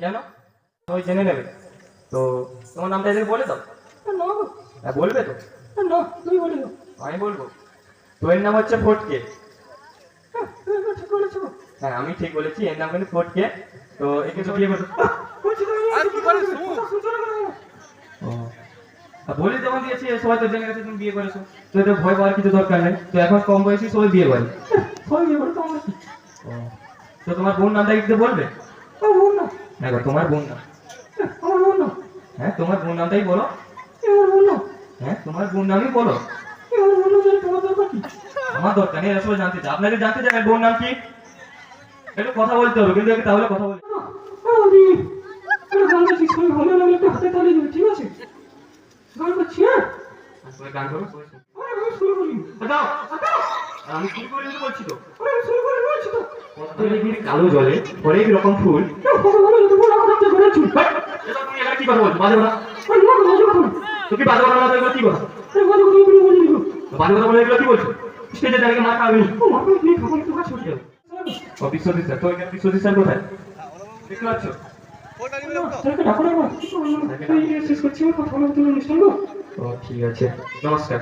কেন ওই জেনে নেবে। তো তোমার নামটা এদের বলে দাও। না হ্যাঁ বলবে তো? না তুমি বলে দাও। আমি বলব। তো এর নাম হচ্ছে ফটকে। হ্যাঁ, ঠিক বলেছ। হ্যাঁ আমি ঠিক বলেছি এর নাম কিন্তু ফটকে। তো একে তো বিয়ে করতে আর কি করে শুন? কথা শুনছো না কেন? ও। আর বলে যখন দিয়েছি সবাই তো জেনে গেছে তুমি বিয়ে করেছ। তো এটা ভয় পাওয়ার কিছু দরকার নেই। তো এখন কম বয়সী সবাই বিয়ে করে। সবাই বিয়ে করে তো আমার তো তোমার বোন নামটা একটু বলবে? দেখো তোমার বোন হ্যাঁ, আমার বোন হ্যাঁ তোমার বোন নামটাই বলো। আমার বোন হ্যাঁ তোমার বোন নামই বলো। আমার বোন না জানি তোমার দরকার কি? আমার দরকার নেই এরা জানতে চাই আপনাকে জানতে চাই বোন নাম কি? একটু কথা বলতে হবে কিন্তু তাহলে কথা বলতে আমি গান গাচ্ছি সবাই ভালো লাগলে একটা হাতে তালি দেবে ঠিক আছে? গান গাচ্ছি হ্যাঁ? গান করো সবাই শুনো। আরে আমি শুরু করি দাও! আমি শুরু করে বলছি তো। আমি শুরু করে বলছি তো। পদ্মদিঘির কালো জলে হরেক রকম ফুল এ, কথা বলো যদি বলো ঠিক আছে নমস্কার